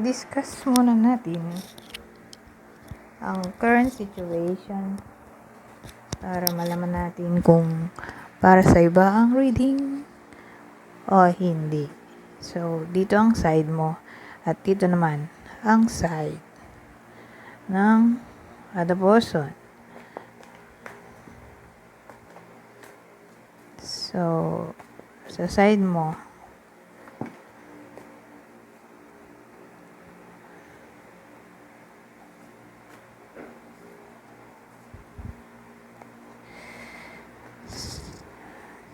i-discuss muna natin ang current situation para malaman natin kung para sa iba ang reading o hindi. So, dito ang side mo at dito naman ang side ng other person. So, sa side mo,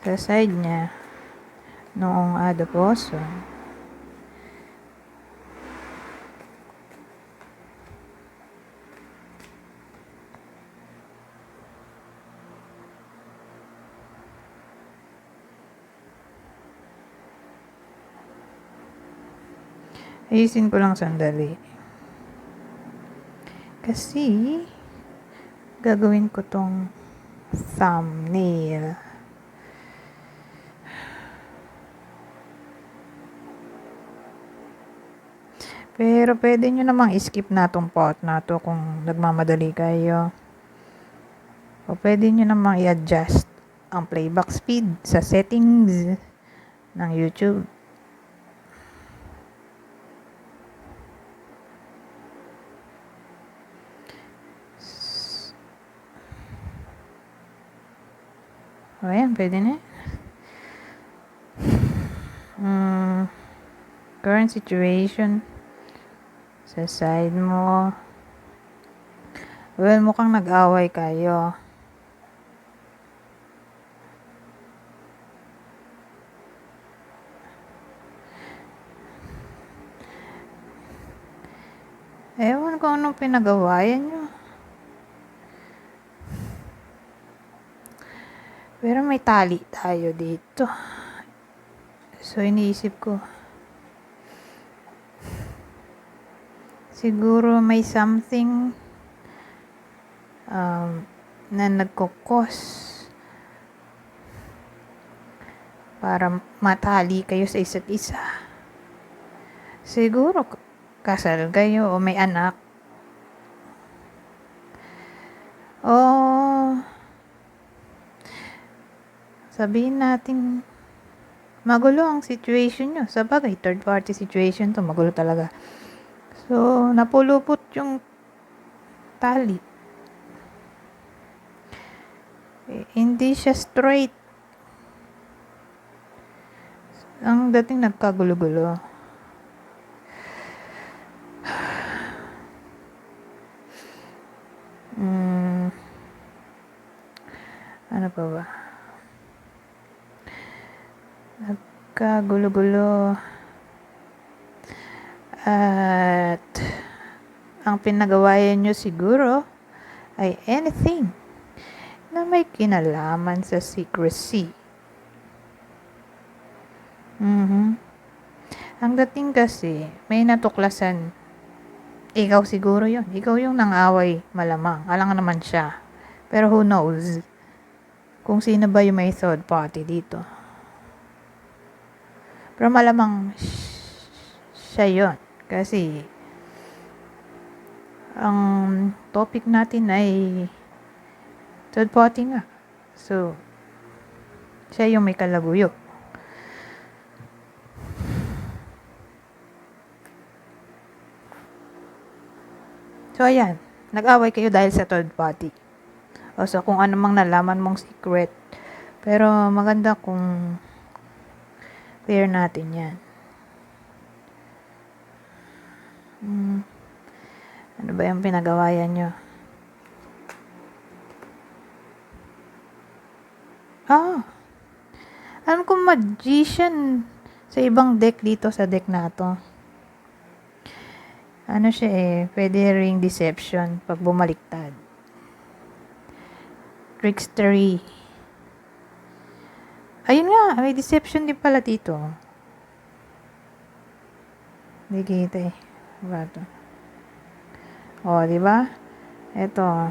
sa side niya noong other Ayusin ko lang sandali. Kasi, gagawin ko tong thumbnail. Pero pwede nyo namang skip na tong part na to kung nagmamadali kayo. O pwede nyo namang i-adjust ang playback speed sa settings ng YouTube. O ayan, pwede na. Mm, current situation sa side mo. Well, mukhang nag-away kayo. Ewan ko anong pinagawayan nyo. Pero may tali tayo dito. So, iniisip ko. Siguro may something um, na nagkukos para matali kayo sa isa't isa. Siguro kasal kayo o may anak. Sabihin natin magulo ang situation nyo. Sa bagay, third party situation to, magulo talaga. So, napulupot yung tali. Eh, hindi siya straight. Ang dating nagkagulo-gulo. Mm, ano pa ba? Nagkagulo-gulo. At ang pinagawayan nyo siguro ay anything na may kinalaman sa secrecy. Mhm. Ang dating kasi, may natuklasan. Ikaw siguro yon Ikaw yung nang-away malamang. Alang naman siya. Pero who knows kung sino ba yung may third party dito. Pero malamang siya yon Kasi ang topic natin ay third party nga. So, siya yung may kalaguyo. So, ayan. Nag-away kayo dahil sa third party. O sa kung ano mang nalaman mong secret. Pero maganda kung clear natin yan. Hmm. Ano ba yung pinagawayan nyo? Ah. Alam ko magician sa ibang deck dito sa deck na to. Ano siya eh, pwede ring deception pag bumaliktad. Trickstery. Ayun nga, may deception din pala dito. Hindi kita eh. Ba to? O, di ba? Ito,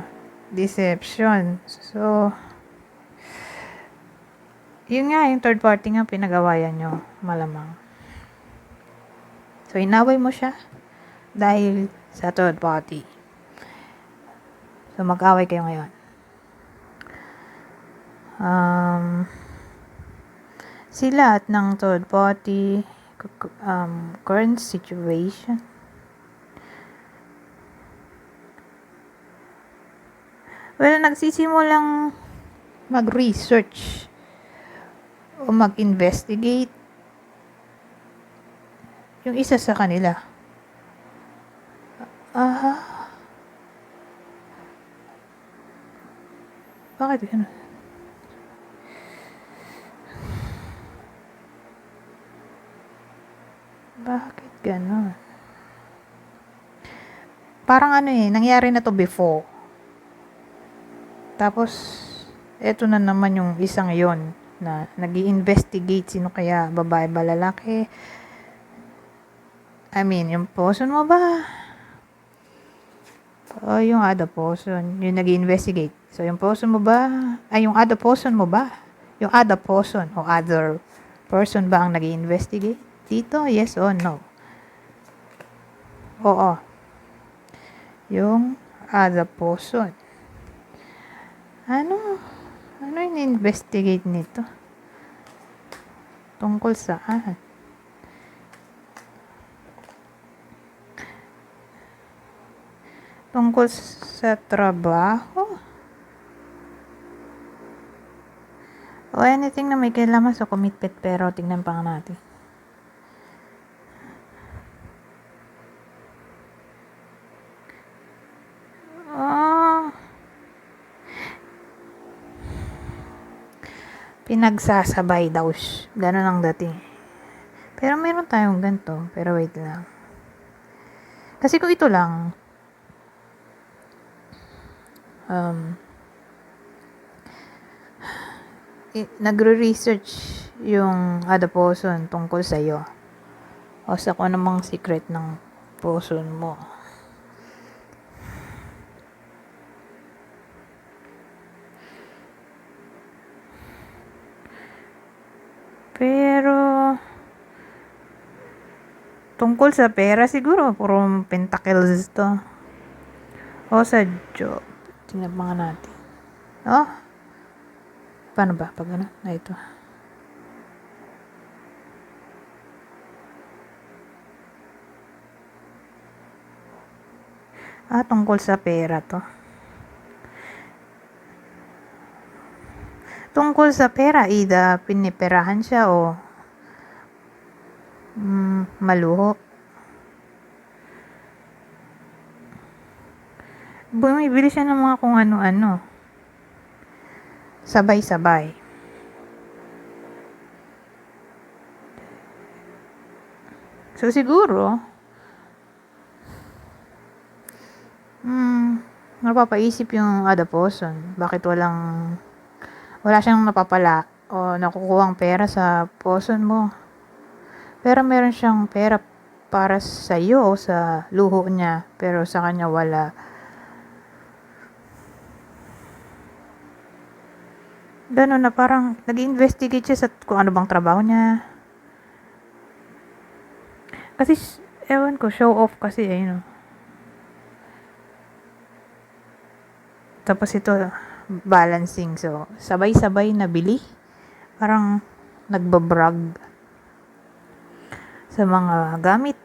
deception. So, Yun nga, yung third party nga, pinagawayan nyo. Malamang. So, inaway mo siya dahil sa third party. So, mag-away kayo ngayon. Um, sila at ng third party, um, current situation. Well, nagsisimulang mag-research o mag-investigate yung isa sa kanila. Aha. Bakit ganun? Bakit ganun? Parang ano eh, nangyari na to before. Tapos, eto na naman yung isang yon na nag investigate sino kaya babae ba lalaki. I mean, yung person mo ba? O yung other person, yung nag investigate So, yung person mo ba? Ay, yung other person mo ba? Yung other person o other person ba ang nag investigate Dito, yes or no? Oo. Yung other person. Ano? Ano yung investigate nito? Tungkol saan? Tungkol sa trabaho? O anything na may kailangan sa commitment pero tingnan pa nga natin. Pinagsasabay daw. Ganon ang dating. Pero meron tayong ganito. Pero wait lang. Kasi kung ito lang, um, nagre-research yung other tungkol sa iyo. O sa kung anumang secret ng person mo. Pero, tungkol sa pera siguro, puro pentacles to. O sa job. Tingnan natin. Oh, Paano ba? Pag ano? Na ito. Ah, tungkol sa pera to. Tungkol sa pera, ida piniperahan siya o maluho. Bumibili siya ng mga kung ano-ano sabay-sabay. So, siguro, hmm, napapaisip yung person. Bakit walang, wala siyang napapala o nakukuha pera sa person mo. Pero meron siyang pera para sa iyo o sa luho niya. Pero sa kanya wala. Gano'n na parang nag-investigate siya sa kung ano bang trabaho niya. Kasi, ewan ko, show off kasi, eh, you. Tapos ito, balancing. So, sabay-sabay na bili. Parang nagbabrag sa mga gamit.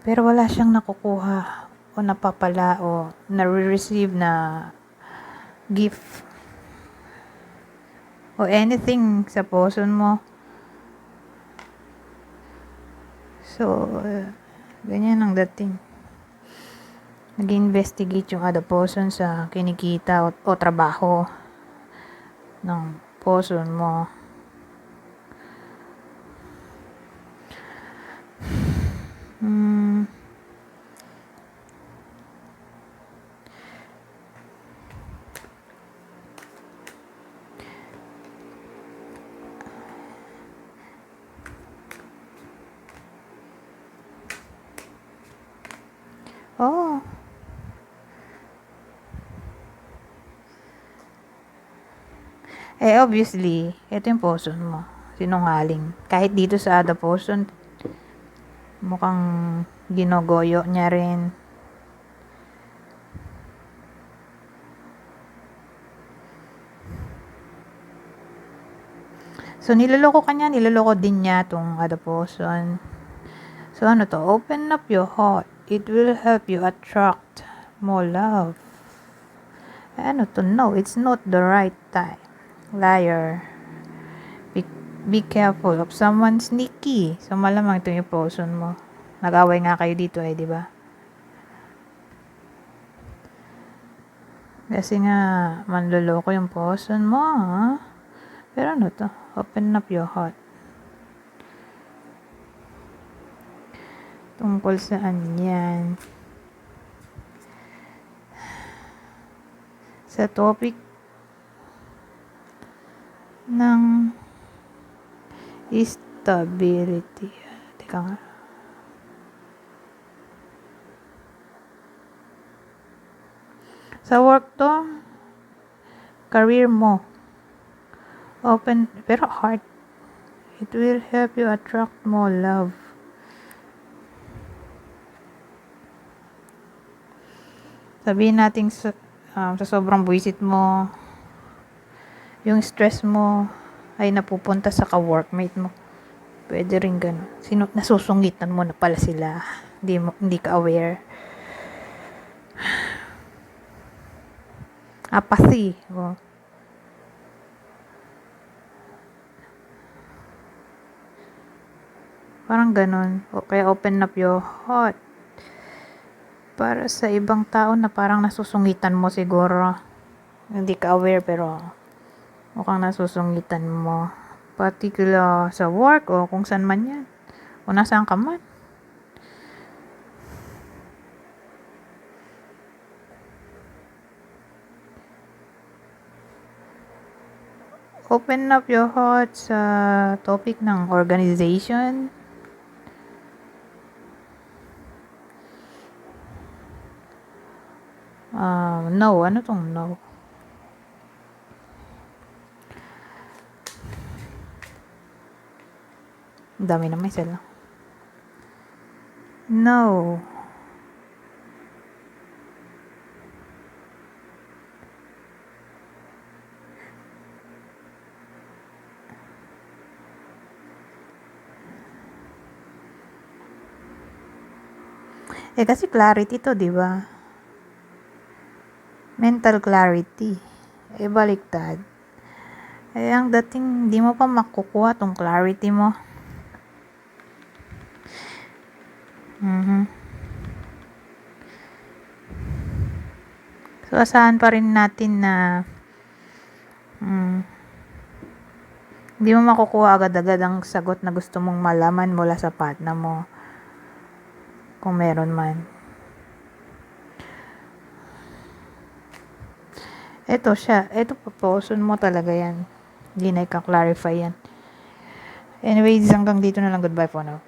Pero wala siyang nakukuha o napapala o na-receive na gift o anything sa person mo. So, uh, ganyan ang dating. Nag-investigate yung other person sa kinikita o, o trabaho ng person mo. Eh, obviously, ito yung person mo. Sinungaling. Kahit dito sa other person, mukhang ginogoyo niya rin. So, niloloko ka niya, niloloko din niya tong other person. So, ano to? Open up your heart. It will help you attract more love. Ano to? No, it's not the right time. Liar. Be, be careful of someone sneaky. So, malamang ito yung person mo. Nag-away nga kayo dito eh, di ba? Kasi nga, manloloko yung person mo, ha? Pero ano to? Open up your heart. Tungkol saan yan? Sa topic ng stability. Teka nga. Sa work to, career mo. Open, pero heart. It will help you attract more love. Sabihin natin sa, um, sa sobrang buwisit mo, yung stress mo ay napupunta sa ka-workmate mo. Pwede rin ganun. Sino, nasusungitan mo na pala sila. Hindi, mo, hindi ka aware. Apathy. Oh. Parang ganun. O kaya open up your heart. Para sa ibang tao na parang nasusungitan mo siguro. Hindi ka aware pero mukhang nasusungitan mo. Particular sa work o kung saan man yan. O nasaan ka man. Open up your heart sa topic ng organization. Um, no, ano tong no? Ang dami naman sila. No. Eh kasi clarity to, di ba? Mental clarity. Eh baliktad. Eh ang dating di mo pa makukuha tong clarity mo. Mhm. So asahan pa rin natin na mm, hindi mo makukuha agad-agad ang sagot na gusto mong malaman mula sa partner mo. Kung meron man. Ito siya. Ito proposal mo talaga yan. Hindi na ika-clarify yan. Anyways, hanggang dito na lang. Goodbye for now.